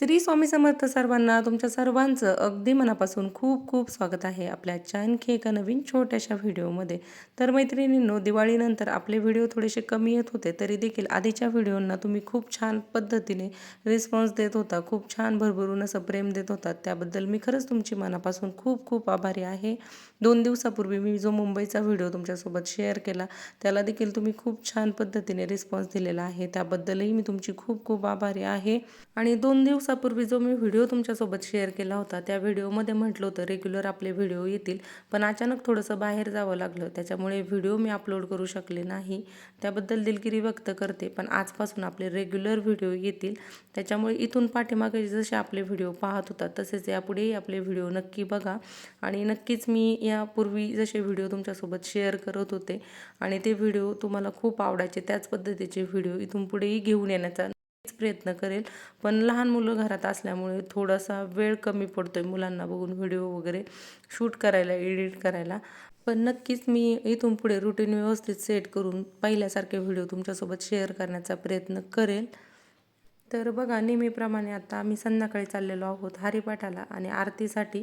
श्री स्वामी समर्थ सर्वांना तुमच्या सर्वांचं अगदी मनापासून खूप खूप स्वागत आहे आपल्या आजच्या आणखी एका नवीन छोट्याशा व्हिडिओमध्ये. तर मैत्रिणींनो दिवाळीनंतर आपले व्हिडिओ थोडेसे कमी येत होते तरी देखील आधीच्या व्हिडिओंना तुम्ही खूप छान पद्धतीने रिस्पॉन्स देत होता खूप छान भरभरून असं प्रेम देत होता. त्याबद्दल मी खरंच तुमची मनापासून खूप खूप आभारी आहे. दोन दिवसापूर्वी मी जो मुंबईचा व्हिडिओ तुमच्यासोबत शेअर केला त्याला देखील तुम्ही खूप छान पद्धतीने रिस्पॉन्स दिलेला आहे. त्याबद्दलही मी तुमची खूप खूप आभारी आहे. आणि दोन दिवस दिवसापूर्वी जो मी व्हिडिओ तुमच्यासोबत शेअर केला होता त्या व्हिडिओमध्ये म्हटलं होतं रेग्युलर आपले व्हिडिओ येतील पण अचानक थोडंसं बाहेर जावं लागलं. त्याच्यामुळे व्हिडिओ मी अपलोड करू शकले नाही. त्याबद्दल दिलगिरी व्यक्त करते पण आजपासून आपले रेग्युलर व्हिडिओ येतील. त्याच्यामुळे इथून पाठीमागे जसे आपले व्हिडिओ पाहत होता तसेच यापुढेही आपले व्हिडिओ नक्की बघा. आणि नक्कीच मी यापूर्वी जसे व्हिडिओ तुमच्यासोबत शेअर करत होते आणि ते व्हिडिओ तुम्हाला खूप आवडायचे त्याच पद्धतीचे व्हिडिओ इथून पुढेही घेऊन येण्याचा प्रयत्न करेल. पण लहान मुलं घरात असल्यामुळे थोडासा वेळ कमी पडतो आहे मुलांना बघून व्हिडिओ वगैरे शूट करायला एडिट करायला. पण नक्कीच मी इथून पुढे रुटीन व्यवस्थित सेट करून पहिल्यासारखे व्हिडिओ तुमच्यासोबत शेअर करण्याचा प्रयत्न करेल. तर बघा नेहमीप्रमाणे आता आम्ही संध्याकाळी चाललेलो आहोत हरिपाठाला आणि आरतीसाठी.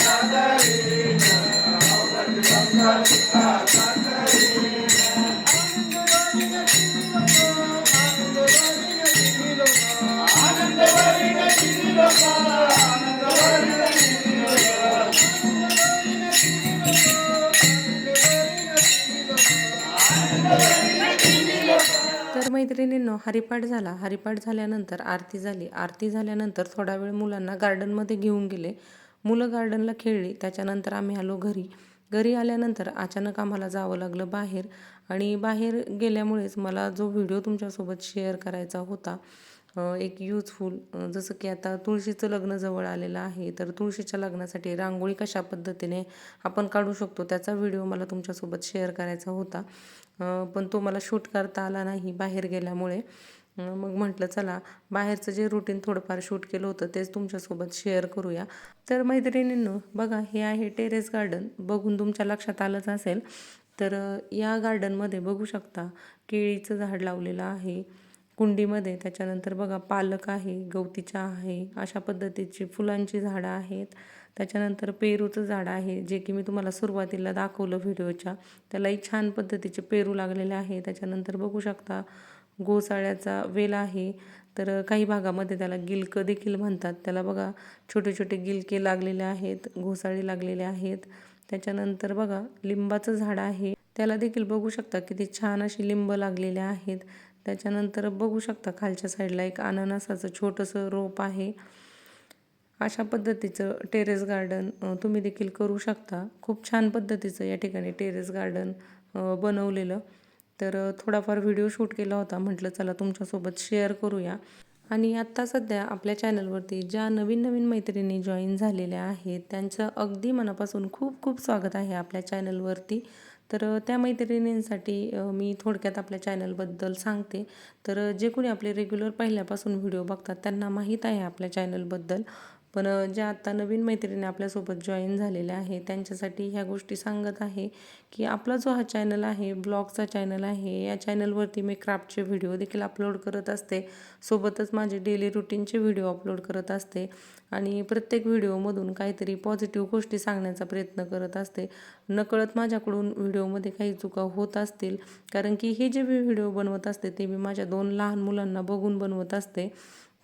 मैत्रिणींनो हरिपाठ झाला. हरिपाठ झाल्यानंतर आरती झाली. आरती झाल्यानंतर थोडा वेळ मुलांना गार्डनमध्ये घेऊन गेले. मुलं गार्डनला खेळली. त्याच्यानंतर आम्ही आलो घरी. घरी आल्यानंतर अचानक आम्हाला जावं लागलं बाहेर. आणि बाहेर गेल्यामुळेच मला जो व्हिडिओ तुमच्यासोबत शेअर करायचा होता एक यूजफुल जसं की आता तुळशीचं लग्न जवळ आलेलं आहे तर तुळशीच्या लग्नासाठी रांगोळी कशा पद्धतीने आपण काढू शकतो त्याचा व्हिडिओ मला तुमच्यासोबत शेअर करायचा होता. पण तो मला शूट करता आला नाही बाहेर गेल्यामुळे. मग म्हटलं चला बाहेरचं जे रुटीन थोडंफार शूट केलं होतं तेच तुमच्यासोबत शेअर करूया. तर मैत्रिणींनो बघा हे आहे टेरेस गार्डन बघून तुमच्या लक्षात आलंच असेल. तर या गार्डनमध्ये बघू शकता केळीचं झाड लावलेलं आहे. कुंडीमध्ये. त्याच्यानंतर बघा पालक आहे गवती चहा आहे अशा पद्धतीची फुलांची झाडं आहेत. त्याच्यानंतर पेरूचं झाड आहे जे की मी तुम्हाला सुरुवातीला दाखवलं व्हिडिओच्या. त्यालाही छान पद्धतीचे पेरू लागलेले आहे. त्याच्यानंतर बघू शकता घोसाळ्याचा वेल आहे. तर काही भागामध्ये त्याला गिलकं देखील म्हणतात. त्याला बघा छोटे छोटे गिलके लागलेले आहेत घोसाळे लागलेले आहेत. त्याच्यानंतर बघा लिंबाचं झाड आहे. त्याला देखील बघू शकता किती छान अशी लिंब लागलेले आहेत. त्याच्यानंतर बघू शकता खालच्या साईडला एक अननसाचं छोटंसं रोप आहे. अशा पद्धतीचं टेरेस गार्डन तुम्ही देखील करू शकता. खूप छान पद्धतीचं या ठिकाणी टेरेस गार्डन बनवलेलं. तर थोडाफार व्हिडिओ शूट केला होता. म्हटलं चला तुमच्यासोबत शेअर करूया. आणि आत्ता सध्या आपल्या चॅनलवरती ज्या नवीन नवीन मैत्रिणी जॉईन झालेल्या आहेत त्यांचं अगदी मनापासून खूप खूप स्वागत आहे आपल्या चॅनलवरती. तर त्या मैत्रिणींसाठी मी थोडक्यात आपल्या चॅनलबद्दल सांगते. तर जे कोणी आपले रेग्युलर पहिल्यापासून व्हिडिओ बघतात त्यांना माहीत आहे आपल्या चॅनलबद्दल. पण ज्या आत्ता नवीन मैत्रिणी आपल्यासोबत जॉईन झालेल्या आहे त्यांच्यासाठी ह्या गोष्टी सांगत आहे की आपला जो हा चॅनल आहे ब्लॉगचा चॅनल आहे या चॅनलवरती मी क्राफ्टचे व्हिडिओ देखील अपलोड करत असते. सोबतच माझे डेली रुटीनचे व्हिडिओ अपलोड करत असते. आणि प्रत्येक व्हिडिओमधून काहीतरी पॉझिटिव्ह गोष्टी सांगण्याचा प्रयत्न करत असते. नकळत माझ्याकडून व्हिडिओमध्ये काही चुका होत असतील. कारण की हे जे मी व्हिडिओ बनवत असते ते मी माझ्या दोन लहान मुलांना बघून बनवत असते.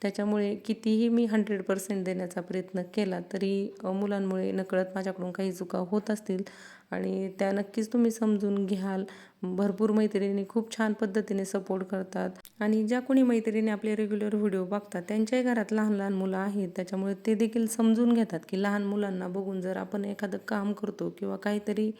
त्याच्यामुळे कितीही मी हंड्रेड पर्सेंट देण्याचा प्रयत्न केला तरी मुलांमुळे नकळत माझ्याकडून काही चुका होत असतील. आणि त्या नक्कीच तुम्ही समजून घ्याल. भरपूर मैत्रिणी खूप छान पद्धतीने सपोर्ट करतात. आणि ज्या कोणी मैत्रिणी आपले रेग्युलर व्हिडिओ बघतात त्यांच्याही घरात लहान लहान मुलं आहेत. त्याच्यामुळे ते देखील समजून घेतात की लहान मुलांना बघून जर आपण एखादं काम करतो किंवा काहीतरी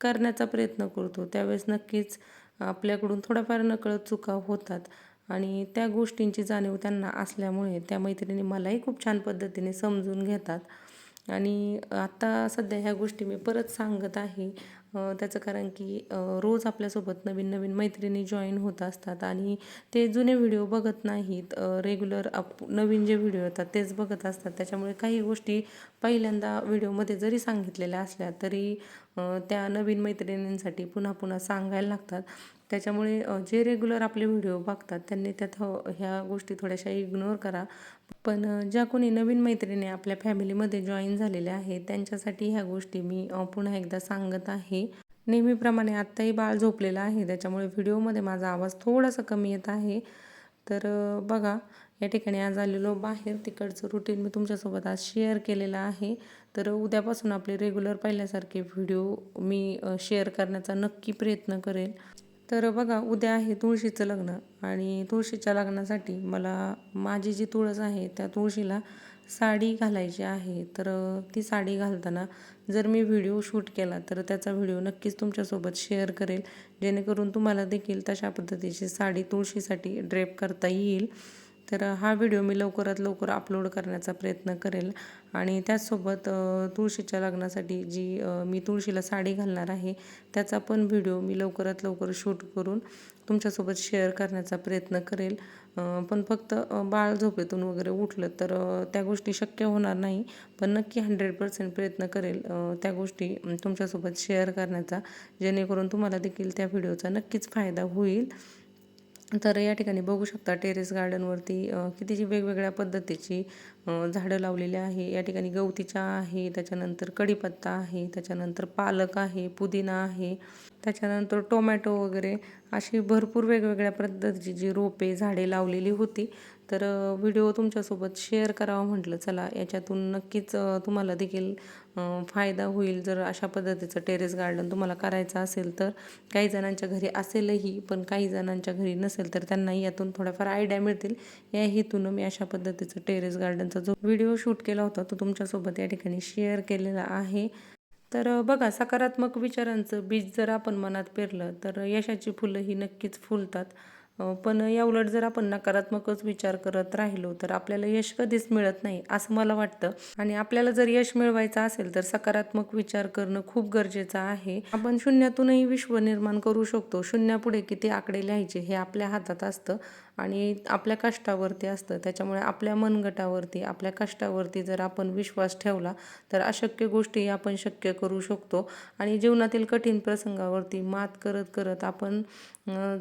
करण्याचा प्रयत्न करतो त्यावेळेस नक्कीच आपल्याकडून थोड्याफार नकळत चुका होतात. आणि त्या गोष्टींची जाणीव त्यांना असल्यामुळे त्या मैत्रिणी मलाही खूप छान पद्धतीने समजून घेतात. आणि आत्ता सध्या ह्या गोष्टी मी परत सांगत आहे. त्याचं कारण की रोज आपल्यासोबत नवीन नवीन मैत्रिणी जॉईन होत असतात आणि ते जुने व्हिडिओ बघत नाहीत. रेग्युलर आप नवीन जे व्हिडिओ येतात तेच बघत असतात. त्याच्यामुळे काही गोष्टी पहिल्यांदा व्हिडिओमध्ये जरी सांगितलेल्या असल्या तरी त्या नवीन मैत्रिणींसाठी पुन्हा पुन्हा सांगायला लागतात. त्याच्यामुळे जे रेग्युलर आपले व्हिडिओ बघतात त्यांनी त्यात हो, ह्या गोष्टी थोड्याशा इग्नोर करा. पण ज्या कोणी नवीन मैत्रिणी आपल्या फॅमिलीमध्ये जॉईन झालेल्या आहेत त्यांच्यासाठी ह्या गोष्टी मी पुन्हा एकदा सांगत आहे. नेहमीप्रमाणे आत्ताही बाळ झोपलेलं आहे त्याच्यामुळे व्हिडिओमध्ये माझा आवाज थोडासा कमी येत आहे. तर बघा या ठिकाणी आज आलेलो बाहेर तिकडचं रुटीन मी तुमच्यासोबत आज शेअर केलेलं आहे. तर उद्यापासून आपले रेग्युलर पहिल्यासारखे व्हिडिओ मी शेअर करण्याचा नक्की प्रयत्न करेल. तर बघा उद्या आहे तुळशीचं लग्न. आणि तुळशीच्या लग्नासाठी मला माझी जी तुळस आहे त्या तुळशीला साडी घालायची आहे. तर ती साडी घालताना जर मी व्हिडिओ शूट केला तर त्याचा व्हिडिओ नक्कीच तुमच्यासोबत शेअर करेल. जेणेकरून तुम्हाला देखील तशा पद्धतीची साडी तुळशीसाठी ड्रेप करता येईल. तर हा व्हिडिओ मी लवकरात लवकर अपलोड करण्याचा प्रयत्न करेल. आणि त्याचसोबत तुळशीच्या लग्नासाठी जी मी तुळशीला साडी घालणार आहे त्याचा पण व्हिडिओ मी लवकरात लवकर शूट करून तुमच्यासोबत शेअर करण्याचा प्रयत्न करेल. पण फक्त बाळ झोपेतून वगैरे उठलं तर त्या गोष्टी शक्य होणार नाही पण नक्की हंड्रेड पर्सेंट प्रयत्न करेल त्या गोष्टी तुमच्यासोबत शेअर करण्याचा जेणेकरून तुम्हाला देखील त्या व्हिडिओचा नक्कीच फायदा होईल. तर या ठिकाणी बघू शकता टेरेस गार्डनवरती कितीची वेगवेगळ्या पद्धतीची झाडं लावलेली आहे. या ठिकाणी गवती चहा आहे त्याच्यानंतर कढीपत्ता आहे त्याच्यानंतर पालक आहे पुदिना आहे त्याच्यानंतर टोमॅटो वगैरे अशी भरपूर वेगवेगळ्या पद्धतीची जी रोपे झाडे लावलेली होती. तर व्हिडिओ तुमच्यासोबत शेअर करावा म्हटलं चला याच्यातून नक्कीच तुम्हाला देखील फायदा होईल. जर अशा पद्धतीचं टेरेस गार्डन तुम्हाला करायचं असेल तर काही जणांच्या घरी असेलही पण काही जणांच्या घरी नसेल तर त्यांनाही यातून थोड्याफार आयडिया मिळतील. या हेतून मी अशा पद्धतीचं टेरेस गार्डनचा जो व्हिडिओ शूट केला होता तो तुमच्यासोबत या ठिकाणी शेअर केलेला आहे. तर बघा सकारात्मक विचारांचं बीज जर आपण मनात पेरलं तर यशाची फुलं ही नक्कीच फुलतात. पण या उलट जर आपण नकारात्मकच विचार करत राहिलो तर आपल्याला यश कधीच मिळत नाही असं मला वाटतं. आणि आपल्याला जर यश मिळवायचं असेल तर सकारात्मक विचार करणं खूप गरजेचं आहे. आपण शून्यातूनही विश्व निर्माण करू शकतो. शून्यापुढे किती आकडे लिहायचे हे आपल्या हातात असतं. आणि आपल्या कष्टावरती असतं. त्याच्यामुळे आपल्या मनगटावरती आपल्या कष्टावरती जर आपण विश्वास ठेवला तर अशक्य गोष्टी आपण शक्य करू शकतो. आणि जीवनातील कठीण प्रसंगावरती मात करत करत आपण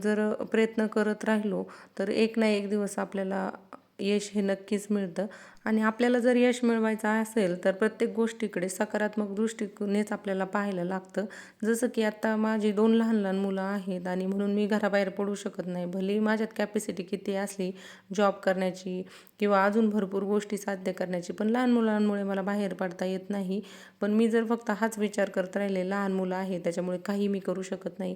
जर प्रयत्न करत राहिलो तर एक ना एक दिवस आपल्याला यश हे नक्कीच मिळतं. आणि आपल्याला जर यश मिळवायचं असेल तर प्रत्येक गोष्टीकडे सकारात्मक दृष्टीनेच आपल्याला पाहायला लागतं. जसं की आत्ता माझी दोन लहान लहान मुलं आहेत आणि म्हणून मी घराबाहेर पडू शकत नाही. भलेही माझ्यात कॅपॅसिटी किती असली जॉब करण्याची किंवा अजून भरपूर गोष्टी साध्य करण्याची पण लहान मुलांमुळे मला बाहेर पडता येत नाही. पण मी जर फक्त हाच विचार करत राहिले लहान मुलं आहे त्याच्यामुळे काही मी करू शकत नाही.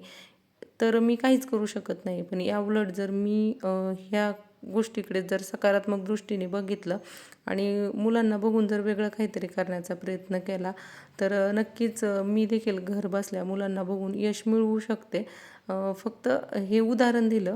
तर मी काहीच करू शकत नाही. पण याउलट जर मी ह्या गोष्टीकडे जर सकारात्मक दृष्टीने बघितलं आणि मुलांना बघून जर वेगळं काहीतरी करण्याचा प्रयत्न केला तर नक्कीच मी देखील घर बसल्या मुलांना बघून यश मिळवू शकते. फक्त हे उदाहरण दिलं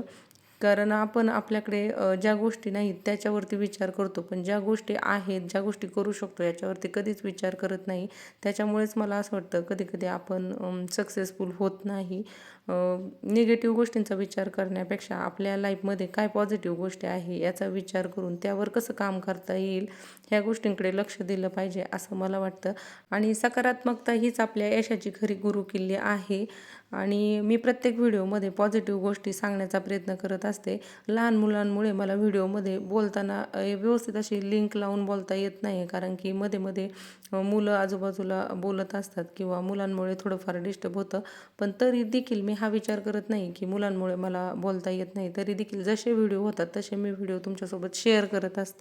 कारण आपण आपल्याकडे ज्या गोष्टी नाहीत त्याच्यावरती विचार करतो. पण ज्या गोष्टी आहेत ज्या गोष्टी करू शकतो याच्यावरती कधीच विचार करत नाही. त्याच्यामुळेच मला असं वाटतं कधी कधी आपण सक्सेसफुल होत नाही. निगेटिव्ह गोष्टींचा विचार करण्यापेक्षा आपल्या लाईफमध्ये काय पॉझिटिव्ह गोष्टी आहे याचा विचार करून त्यावर कसं काम करता येईल ह्या गोष्टींकडे लक्ष दिलं पाहिजे असं मला वाटतं. आणि सकारात्मकता हीच आपल्या यशाची खरी गुरुकिल्ली आहे. आणि मी प्रत्येक व्हिडिओमध्ये पॉझिटिव्ह गोष्टी सांगण्याचा प्रयत्न करत असते. लहान मुलांमुळे मला व्हिडिओमध्ये बोलताना व्यवस्थित अशी लिंक लावून बोलता येत नाही कारण की मध्ये मध्ये मुलं आजूबाजूला बोलत असतात किंवा मुलांमुळे थोडंफार डिस्टर्ब होतं. पण तरी देखील मी हा विचार करत नाही की मुलांमुळे मला बोलता येत नाही. तरी देखील जसे व्हिडिओ होतात तसे मी व्हिडिओ तुमच्यासोबत शेअर करत असते.